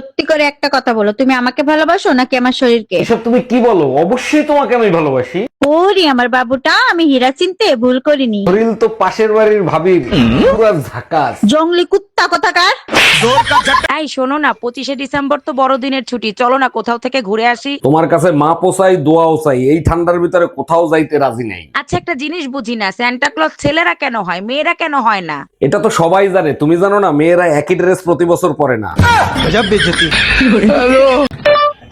সত্যি করে একটা কথা বলো তুমি আমাকে ভালোবাসো নাকি আমার শরীরকে? এসব তুমি কি বলো? অবশ্যই তোমাকে আমি ভালোবাসি। ওরে আমার বাবুটা আমি হীরা চিনতে ভুল করিনি। শরীর তো পাশের বাড়ির পুরা ঝাকাস। জঙ্গলি কুত্তা কোথাকার? এই শোনো না পঁচিশে ডিসেম্বর তো বড়দিনের ছুটি। চলো না কোথাও থেকে ঘুরে আসি। তোমার কাছে মা পোসাই দোয়াও চাই। এই ঠান্ডার ভিতরে কোথাও যাইতে রাজি নাই। আচ্ছা একটা জিনিস বুঝি না স্যান্টা ক্লজ ছেলেরা কেন হয় মেয়েরা কেন হয় না? এটা তো সবাই জানে। তুমি জানো না মেয়েরা একই ড্রেস প্রতি বছর পরে না।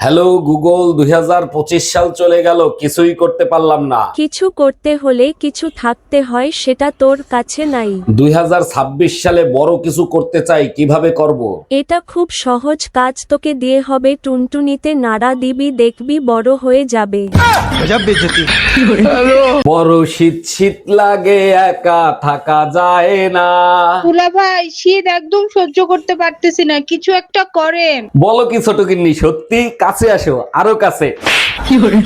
হ্যালো গুগল দুই হাজার পঁচিশ সাল চলে গেল কিছুই করতে পারলাম না। কিছু করতে হলে কিছু থাকতে হয় সেটা তোর কাছে নাই। দুই সালে বড় কিছু করতে চাই কীভাবে করব। এটা খুব সহজ কাজ তোকে দিয়ে হবে টুনটুনিতে নাড়া দিবি দেখবি বড় হয়ে যাবে। বড় শীত শীত লাগে একা থাকা যায় না। তুলা ভাই শীত একদম সহ্য করতে পারতেছি না কিছু একটা করেন। বলো কি ছোট কিন্নি সত্যি? কাছে আসো আরও কাছে।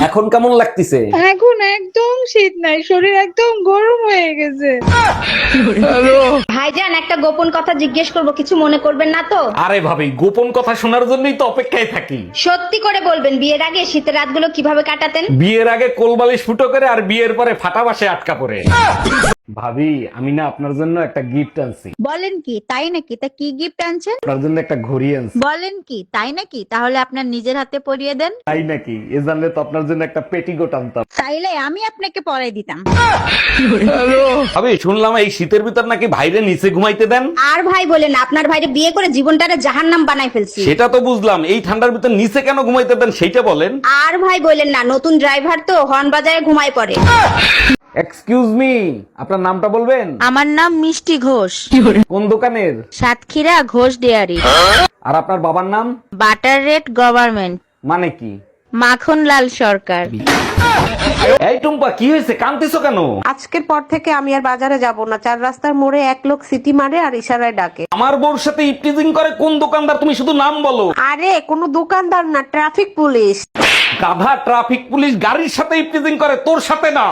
এখন কেমন লাগতেছে? এখন একদম শীত নাই শরীর একদম গরম হয়ে গেছে। ভাইজান একটা গোপন কথা জিজ্ঞেস করব কিছু মনে করবেন না তো? আরে ভাবি গোপন কথা শোনার জন্যই তো অপেক্ষায় থাকি। সত্যি করে বলবেন বিয়ের আগে শীতের রাতগুলো কীভাবে কাটাতেন? বিয়ের আগে কোলবালিশ ফুটো করে আর বিয়ের পরে ফাটা বাসে আটকা পড়ে। ভাবি আমি না আপনার জন্য একটা গিফট আনছি। বলেন কি তাই নাকি? তা কি গিফট আনছেন? আপনার জন্য একটা ঘড়ি আনছি। বলেন কি তাই নাকি? তাহলে আপনার নিজের হাতে পরিয়ে দেন। তাই নাকি? এ জানলে তো আপনার জন্য একটা পেটিকোট আনতাম। তাইলে আমি আপনাকে পরাই দিতাম। ভাবি শুনলাম এই শীতের ভিতর নাকি ভাইরে নিচে ঘুমাইতে দেন? আর ভাই বলেন আপনার ভাইরে বিয়ে করে জীবনটারে জাহান্নাম বানাই ফেলছি। সেটা তো বুঝলাম এই ঠান্ডার ভিতর নিচে কেন ঘুমাইতে দেন সেইটা বলেন। আর ভাই বলেন না নতুন ড্রাইভার তো হর্ন বাজায় ঘুমায় পড়ে। এক্সকিউজ মি আপনার নামটা বলবেন? আমার নাম মিষ্টি ঘোষ। কোন দোকানের? সাতক্ষীরা ঘোষ ডেয়ারি। আর আপনার বাবার নাম? Butter rate government. মানে কি? মাখন লাল সরকার। এই টুম্পা কি হয়েছে? কান্তিছো কেন? আজকের পর থেকে আমি আর বাজারে যাব না। চার রাস্তার মোড়ে এক লোক সিটি মারে আর ইশারায় ডাকে। আমার বউর সাথে ইপটিজিং করে কোন দোকানদার তুমি শুধু নাম বলো? আরে কোনো দোকানদার না ট্রাফিক পুলিশ। গাধা ট্রাফিক পুলিশ গাড়ির সাথে ইপটিজিং করে তোর সাথে না।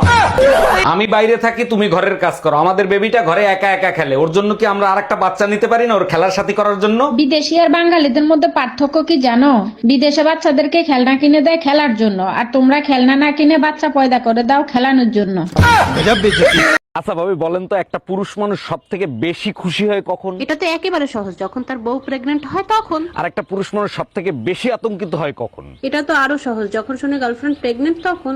আমি বাইরে থাকি তুমি ঘরের কাজ করো। আমাদের বেবিটা ঘরে একা একা খেলে। ওর জন্য কি আমরা আরেকটা বাচ্চা নিতে পারি না ওর খেলার সাথী করার জন্য? বিদেশি আর বাঙালিদের মধ্যে পার্থক্য কি জানো? বিদেশে বাচ্চাদেরকে খেলনা কিনে দেয় খেলার জন্য আর তোমরা খেলনা না কিনে বাচ্চা পয়দা করে দাও খেলানোর জন্য। আচ্ছা ভাবি বলেন তো একটা পুরুষ মানুষ সব থেকে বেশি খুশি হয় কখন? এটা তো একেবারে সহজ। যখন তার বউ প্রেগনেন্ট হয় তখন। আর একটা পুরুষ মানুষ সব থেকে বেশি আতঙ্কিত হয় কখন? এটা তো আরও সহজ। যখন শুনে গার্লফ্রেন্ড প্রেগনেন্ট তখন।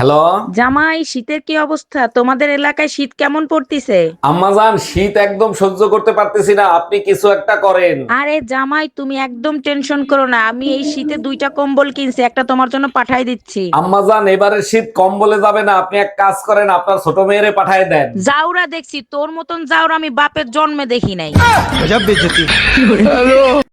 হ্যালো? জামাই শীতের কি অবস্থা? তোমাদের এলাকায় শীত কেমন পড়তিছে? আম্মাজান শীত একদম সহ্য করতে পারতেছি না। আপনি কিছু একটা করেন। আরে জামাই তুমি একদম টেনশন করো না। আমি এই শীতে দুইটা কম্বল কিনছি একটা তোমার জন্য পাঠাই দিচ্ছি। আম্মাজান এবারে শীত কম বলে যাবে না। আপনি এক কাজ করেন আপনার ছোট মেয়েরে পাঠায় দেন। জাউরা দেখছি তোর মতন জাউরা আমি বাপের জন্মে দেখি নাই।